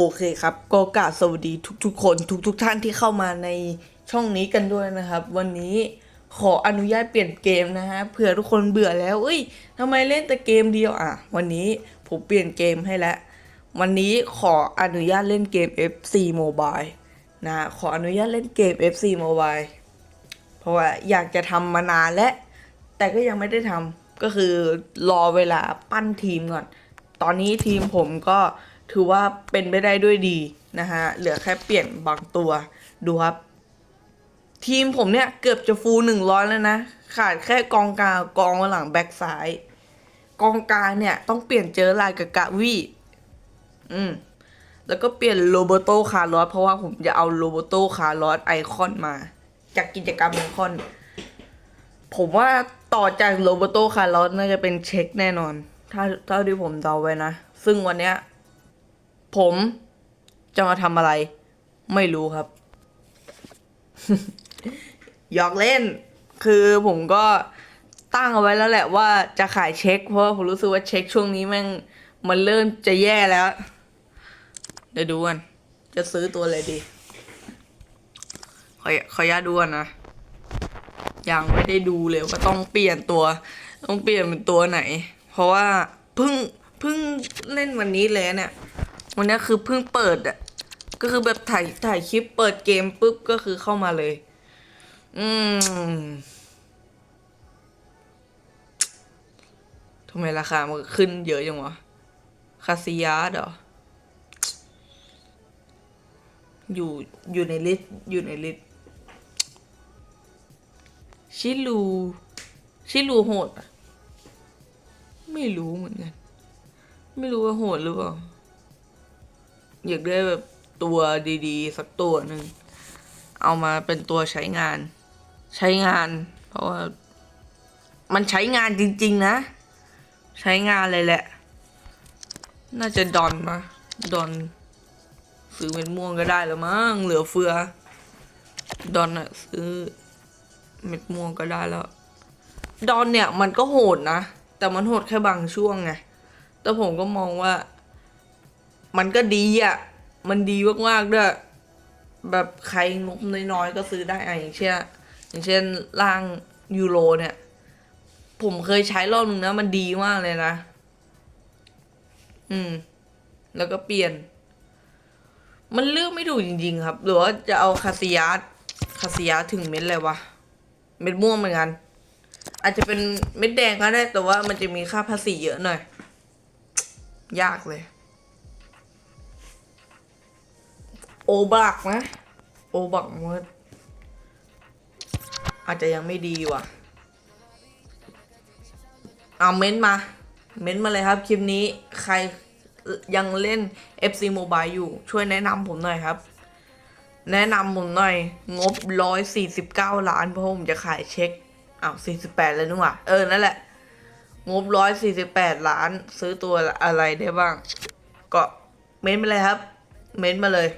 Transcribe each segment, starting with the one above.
โอเคครับก็กาสวัสดีทุกๆ คนทุกๆทท่านที่เข้ามาในช่องนี้กันด้วยนะครับ วันนี้ขออนุญาตเปลี่ยนเกมนะฮะเผื่อทุกคนเบื่อแล้วเอ้ยทำไมเล่นแต่เกมเดียวอะ วันนี้ผมเปลี่ยนเกมให้แล้ว วันนี้ขออนุญาตเล่นเกม FC Mobile นะขออนุญาตเล่นเกม FC Mobile เพราะว่าอยากจะทำมานานแล้วแต่ก็ยังไม่ได้ทำก็คือรอเวลาปั้นทีมก่อน ตอนนี้ทีมผมก็ ถือว่าเป็นไปได้ด้วยดีนะฮะเหลือแค่เปลี่ยนบางตัวดูครับทีมผมเนี่ยเกือบจะฟูหนึ่งร้อยแล้วนะ ขาดแค่กองกลางกองหลังแบ็กซ้าย กองกลางเนี่ยต้องเปลี่ยนเจอลายกับกะวีอืมแล้วก็เปลี่ยนโรเบโตคาร์ลอสเพราะว่าผมจะเอาโรเบโตคาร์ลอสไอคอนมา จากกิจกรรมไอคอน ผมว่าต่อจากโรเบโตคาร์ลอสน่าจะเป็นเช็คแน่นอน ถ้าเท่าที่ผมเดาไว้นะ ซึ่งวันเนี้ย ผมจะมาทำอะไร ไม่รู้ครับ หยอกเล่น คือผมก็ตั้งเอาไว้แล้วแหละว่าจะขายเช็ค เพราะผมรู้สึกว่าเช็คช่วงนี้แม่งมันเริ่มจะแย่แล้ว เดี๋ยวดูกัน จะซื้อตัวอะไรดี ขอขออนุญาดูกันนะยังไม่ได้ดูเลยว่าต้องเปลี่ยนตัว ต้องเปลี่ยนเป็นตัวไหน เพราะว่าเพิ่งเพิ่งเล่นวันนี้เลยเนี่ย วันนี้คือเพิ่งเปิดอะ ก็คือแบบถ่ายถ่ายคลิปเปิดเกมปุ๊บก็คือเข้ามาเลย อืมทำไมราคามันขึ้นเยอะจังวะ คาซิยาเหรอ อยู่อยู่ในลิสต์อยู่ในลิสต์ชิลูชิลูโหดปะไม่รู้เหมือนกัน ไม่รู้ว่าโหดหรือเปล่า อยากได้แบบตัวดีๆ สักตัวหนึ่ง เอามาเป็นตัวใช้งาน ใช้งาน เพราะว่า มันใช้งานจริง ๆ นะ ใช้งานเลยแหละ น่าจะดอนมาดอนซื้อเป็นม่วงก็ได้แล้วมั้งเหลือเฟือ ดอนอะซื้อเม็ดม่วงก็ได้แล้ว ดอนเนี่ยมันก็โหดนะ แต่มันโหดแค่บางช่วงไง แต่ผมก็มองว่า มันก็ดีอะ มันดีมากๆด้วย แบบใครงบน้อยๆก็ซื้อได้อะอย่างเช่น อย่างเช่นร่างยูโรเนี่ย ผมเคยใช้รอบหนึ่งนะ มันดีมากเลยนะ อืม แล้วก็เปลี่ยน มันเลือกไม่ถูกจริง ๆ ครับ หรือว่าจะเอาคาซิยัสคาซิยัสถึงเม็ดอะไรวะ เม็ดม่วงเหมือนกัน อาจจะเป็นเม็ดแดงก็ได้ แต่ว่ามันจะมีค่าภาษีเยอะหน่อย ยากเลย โอบักนะ โอบักมันอาจจะยังไม่ดีว่ะ เอาเม้นต์มา เม้นต์มาเลยครับ คลิปนี้ใครยังเล่น FC Mobile อยู่ ช่วยแนะนำผมหน่อยครับ แนะนำผมหน่อย งบร้อยสี่สิบเก้าล้านเพราะผมจะขายเช็คอ้าวสี่สิบแปดเลยนึกว่าเออ นั่นแหละ งบร้อยสี่สิบแปดล้าน ซื้อตัวอะไรได้บ้าง ก็เม้นต์มาเลยครับ เม้นต์มาเลย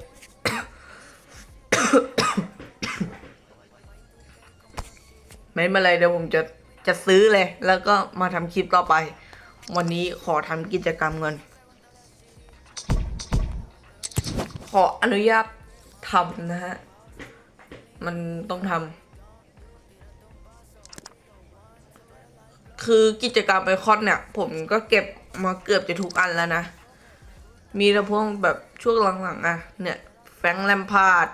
เม้นมาเลยเดี๋ยวผมจะจะซื้อเลย แล้วก็มาทำคลิปต่อไป วันนี้ขอทำกิจกรรมเงิน ขออนุญาตทำนะฮะ มันต้องทำคือกิจกรรมไอคอนเนี่ย ผมก็เก็บมาเกือบจะทุกอันแล้วนะ มีแต่พวกแบบช่วงหลังๆอะเนี่ยแฟงแลมพาร์ด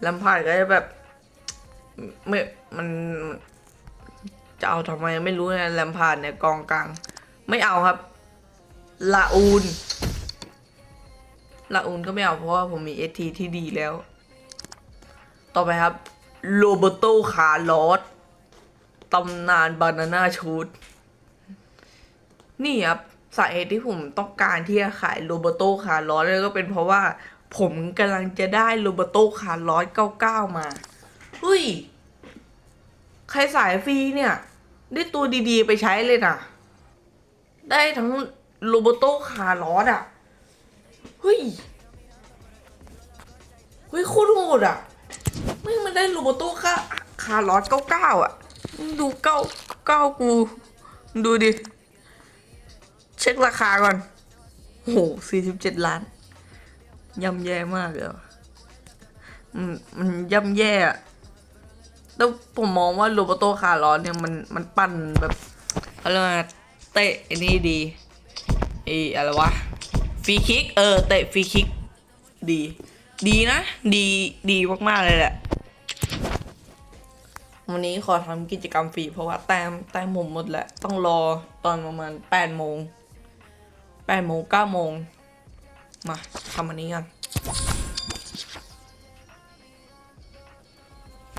แลมพาร์ดก็จะแบบไม่ มันจะเอาทำไมไม่รู้นะแลมพาร์ดเนี่ยกองกลาง ไม่เอาครับลาอูนลาอูนก็ไม่เอาเพราะว่าผมมีเอทีที่ดีแล้ว ต่อไปครับโรเบโตคาร์ลอสตำนานบานาน่าชูดนี่ครับสาเหตุที่ผมต้องการที่จะขายโรเบโตคาร์ลอสเลยก็เป็นเพราะว่า ผมกำลังจะได้โรเบโตคาร์ลอส99มาเฮ้ย ใครสายฟรีเนี่ย ได้ตัวดีๆไปใช้เลยนะได้ทั้งโรเบโตคาร์ลอสอะ เฮ้ย เฮ้ยโคตรโหดอะ ไม่งมันได้โรโบโต้ค่าคาร์ลอสเก้าเก้าอะ ดูเก้าเก้ากู ดูดิ เช็คราคาก่อนโหสี่สิบเจ็ดล้านย่ำแย่มากเลยมันมันย่ำแย่อะ แล้วผมมองว่าโรบโตคาร์ลอสเนี่ยมันมันปั่นแบบอะไรยกว่าเตะอ้นี่ดีไอ้อะไรวะฟรีคิกเออเตะฟรีคิกดี ดีนะ ดีดีมากๆเลยแหละ วันนี้ขอทำกิจกรรมฟรีเพราะว่าแต้มแต้มผมหมดแล้ว ต้องรอตอนประมาณแปดโมงแปดโมงเก้าโมงมาทำอันนี้กัน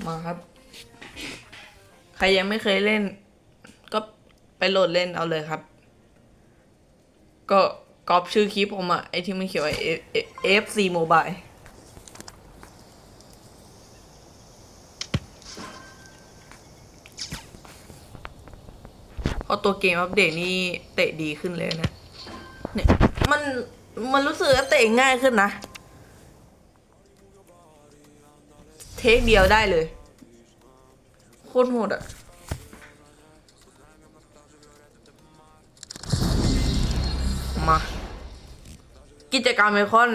มาครับ ใครยังไม่เคยเล่น ก็ไปโหลดเล่นเอาเลยครับ ก็ก๊อปชื่อคลิปผมอะไอที่มันเขียนว่า FC Mobile พอตัวเกมอัปเดตนี่เตะดีขึ้นเลยนะ เนี่ย มันมันรู้สึกว่าเตะง่ายขึ้นนะ เทคเดียวได้เลย โคตรโหดอะมา กิจกรรมไอคอน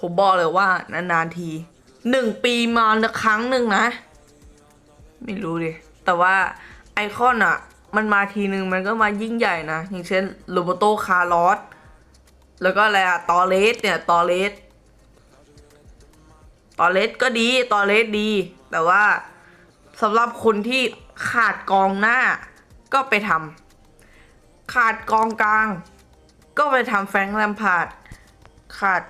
ผมบอกเลยว่า นานๆทีหนึ่งปีมาครั้งหนึ่งนะ ไม่รู้ดิ แต่ว่าไอคอนอะมันมาทีหนึ่งมันก็มายิ่งใหญ่นะ อย่างเช่นโรโบโตคาร์ลอสแล้วก็อะไรอะตอเลสเนี่ยตอเลสตอเลสก็ดีตอเลสดี แต่ว่า สำหรับคนที่ขาดกองหน้าก็ไปทำขาดกองกลาง ก็ไปทำแฟรงค์แลมพาร์ดขาด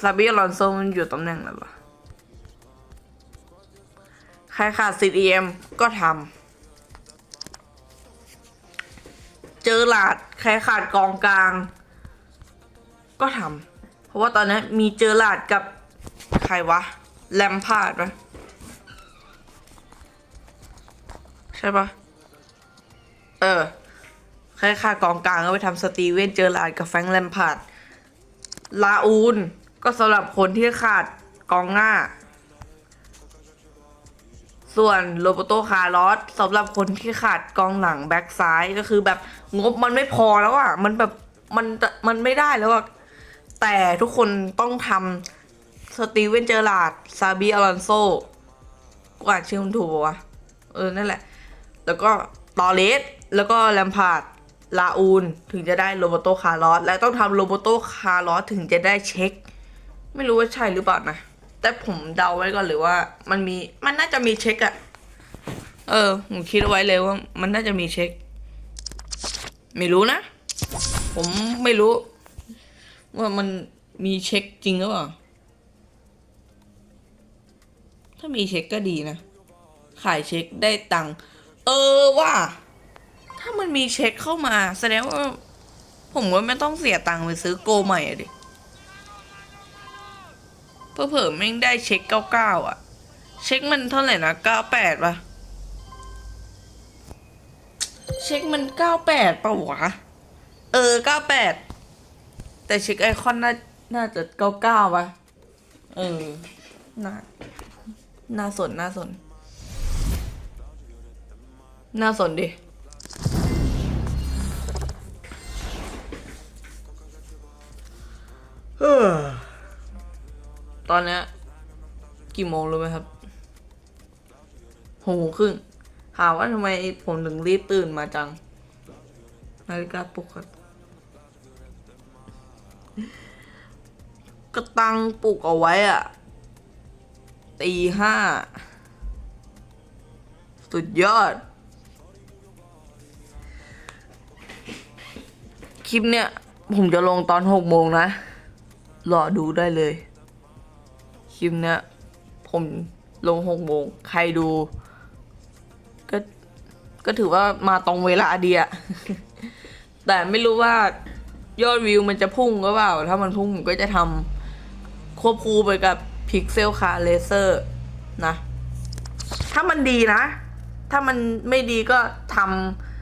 ซาบิอลอนโซมันอยู่ตำแหน่งอะไรวะใครขาด CDM ก็ทำเจอหลาดใครขาดกองกลาง ก็ทำเพราะว่าตอนนี้มีเจอหลาดกับใครวะ แลมพาร์ดปะใช่ปะเออใครขาดกองกลางก็ไปทำสตีเวนเจอลาดกับแฟงแลมพาร์ดลาอูนก็สำหรับคนที่ขาดกองหน้า ส่วนโรโบโตคาร์ลอสสำหรับคนที่ขาดกองหลังแบ็กซ้ายก็คือแบบงบมันไม่พอแล้วอะมันแบบมันมันไม่ได้แล้วอะแต่ทุกคนต้องทำ สตีเวนเจอร์ลาดซาบีอลอนโซกว่าดชื่อมันถูกปะวะเออ นั่นแหละ แล้วก็ตอเลสแล้วก็แลมพาร์ดลาอูน ถึงจะได้โรโบโตคาร์ลอสและต้องทำโรโบโตคาร์ลอสถึงจะได้เช็ค ไม่รู้ว่าใช่หรือเปล่านะ แต่ผมเดาไว้ก่อนเลยว่า มันมีมันน่าจะมีเช็คอะเออผมคิดเอาไว้เลยว่า มันน่าจะมีเช็ค ไม่รู้นะ ผมไม่รู้ ว่ามันมีเช็คจริงหรือเปล่า ถ้ามีเช็คก็ดีนะ ขายเช็คได้ตังค์เออว่า ถ้ามันมีเช็คเข้ามา แสดงว่า ผมว่าไม่ต้องเสียตังค์ไปซื้อโกใหม่อะดิเพื่อเผื่อแม่งได้เช็คเก้าเก้าอะ เช็คมันเท่าไหร่นะเก้าแปดป่ะ เช็คมันเก้าแปดป่ะวะ เออเก้าแปดแต่เช็คไอคอนน่าน่าจะเก้าเก้าป่ะ เออน่า น่าสนน่าสน น่าสนดิ ตอนเนี้ยกี่โมงรู้ไหมครับหกโมงครึ่งถามว่าทำไมผมถึงรีบตื่นมาจัง นาฬิกาปลุกครับก็ตั้งปลุกเอาไว้อะ ตีห้าสุดยอด คลิปเนี้ยผมจะลงตอนหกโมงนะ รอดูได้เลย คลิปเนี้ยผมลงหกโมง ใครดู ก็ ก็ถือว่ามาตรงเวลาดีอะแต่ไม่รู้ว่ายอดวิวมันจะพุ่งก็เปล่า ถ้ามันพุ่งผมก็จะทำควบคู่ไปกับ Pixel Car Racer นะ ถ้ามันดีนะ ถ้ามันไม่ดีก็ท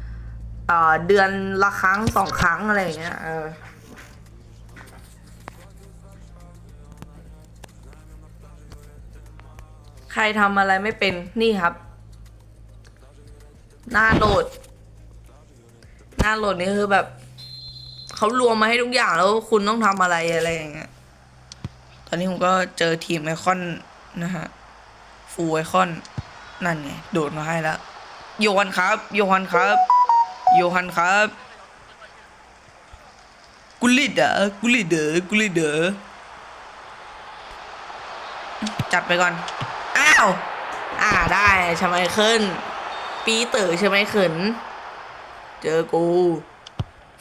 ำเอ่อเดือนละครั้งสองครั้งอะไรอย่างเงี้ยเออใครทำอะไรไม่เป็นนี่ครับ หน้าโหลด หน้าโหลดนี่คือแบบ เขารวมมาให้ทุกอย่างแล้วคุณต้องทำอะไรอะไรอย่างเงี้ย ตอนนี้ผมก็เจอทีมไอคอนนะฮะฟูไอคอนนั่นไงโดดมาให้แล้วโยฮันครับ โยฮันครับ โยฮันครับ กุลิดเดอกุลิดเดอกุลิดเดอจัดไปก่อน อ้าว อ่าได้ใช่ไหมขึ้น ปีเต๋อใช่ไหมขึ้น เจอกู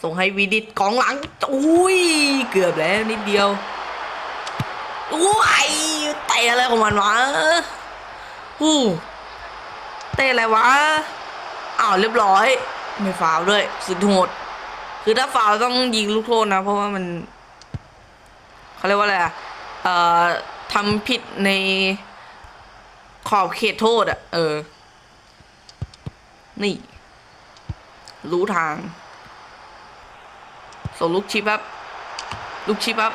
ส่งให้วีดิตกองหลังอุ้ย เกือบแล้วนิดเดียว อุ้ยเตะอะไรของมันวะฮู้เตะอะไรวะอ้าวเรียบร้อย ไม่ฟาวด้วย สุดโหด คือถ้าฟาวต้องยิงลูกโทษนะ เพราะว่ามันเขาเรียกว่าอะไรอะเอ่อทำผิดในขอบเขตโทษอะเออ นี่ รู้ทาง ส่งลูกชิปครับ ลูกชิปครับ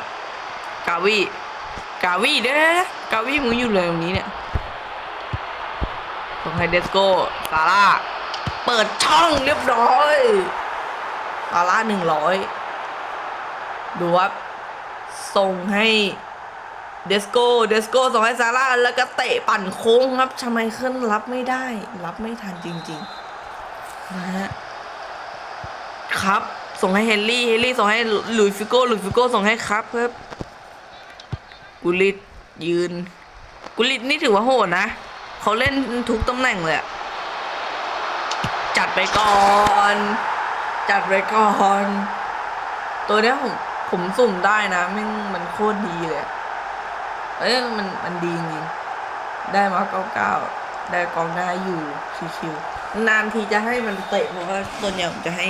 กาวี กาวีเด้กาวีมึงอยู่เลยตรงนี้เนี่ยส่งให้เดสโก้ซาร่าเปิดช่องเรียบร้อยซาร่าหนึ่งร้อยดูครับส่งให้เดสโก้เดสโก้ส่งให้ซาร่าแล้วก็เตะปั่นโค้งครับทำไมเคลื่อนรับไม่ได้ รับไม่ทันจริงๆนะฮะครับ ส่งให้เฮนรี่ เฮนรี่ส่งให้ลุยฟิโก้ลุยฟิโก้ส่งให้ครับครับ กุลิตยืน กุลิตนี่ถือว่าโหดนะเขาเล่นทุกตำแหน่งเลยจัดไปก่อน จัดไปก่อน ตัวเนี้ยผมผมสุ่มได้นะม่งมันโคตรดีเลยเอ้ยมันมันดีจริงได้มาเก้าเก้าได้กองหน้าอยู่ชิวๆนานทีจะให้มันเตะเพราะว่าส่วนใหญ่ผมจะให้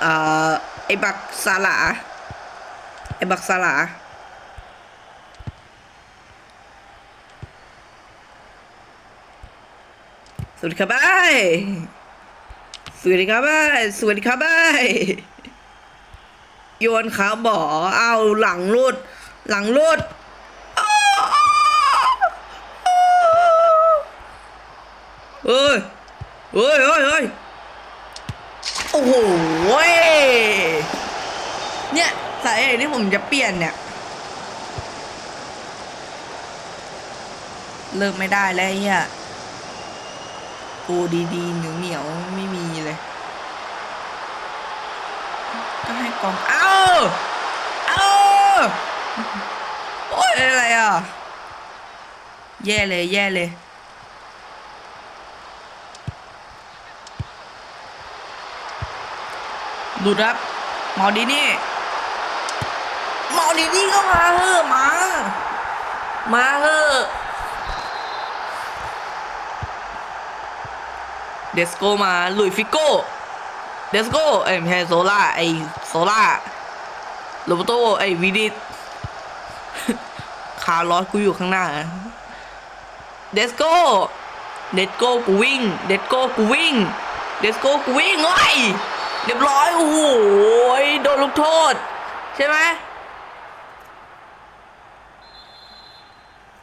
เอ่อไอบักซาลาไอบักซาลา วัสดีครับบายสวัสดีครับบายสวัสดีครับบายโยนขาบอเอาหลังรุด หลังรุดเฮ้ยเฮ้ยเฮ้ยเฮ้ยโอ้โหเว้ยเนี่ยสาเหตุที่ผมจะเปลี่ยนเนี่ย เลิกไม่ได้แล้วเฮีย กูดีๆเหนียวเหนียวๆไม่มีเลย ก็ให้กอง เอ้า เอ้า โอ้ยอะไรอะ แย่เลยแย่เลยดูดครับมอดีนี่มอดีนี่ก็มาเถอะมา มาเถอ เดสโกมาลุยฟิโก้เดสโกเอ้ยไม่ใช่โซล่าไอโซล่าโรบโตไอวิดิตคาร์ลอสกูอยู่ข้างหน้าเดสโกเดสโกกูวิ่งเดสโกกูวิ่งเดสโกกูวิ่งเฮ้ยเรียบร้อยโอ้โหโดนลูกโทษ ใช่ไหม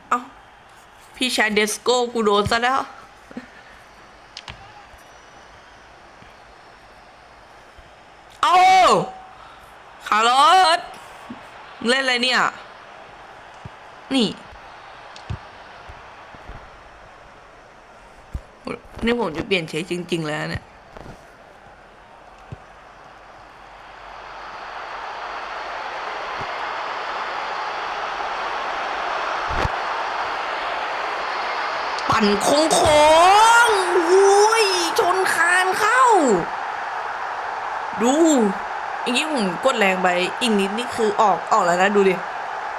เอ้าพี่ชายเดสโกกูโดนซะแล้ว เอ้าคาร์ลอสเล่นอะไรเนี่ย นี่ นี่ผมจะเปลี่ยนเชจริง ๆ แล้วเนี่ยปั่นโค้งโค้งๆอุ้ย ชนคานเข้า ดูอย่างนี้ผมกดแรงไปอีกนิดนี่คือออกออกแล้วนะดูดิ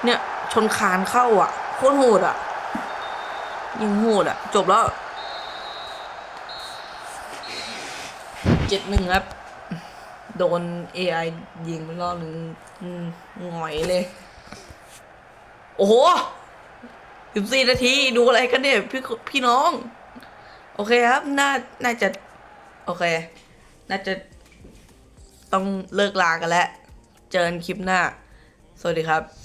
เนี่ยชนคานเข้าอะโคตรโหดอะยิงโหดอะ จบแล้วเจ็ดหนึ่งครับ โดน AI ยิงรอบหนึ่งหงอยเลย โอ้โหสิบสี่นาที ดูอะไรกันเนี่ย พี่พี่น้อง โอเคครับ น่า น่าจะ โอเค น่าจะ ต้องเลิกลากันแล้ว เจอกันคลิปหน้า สวัสดีครับ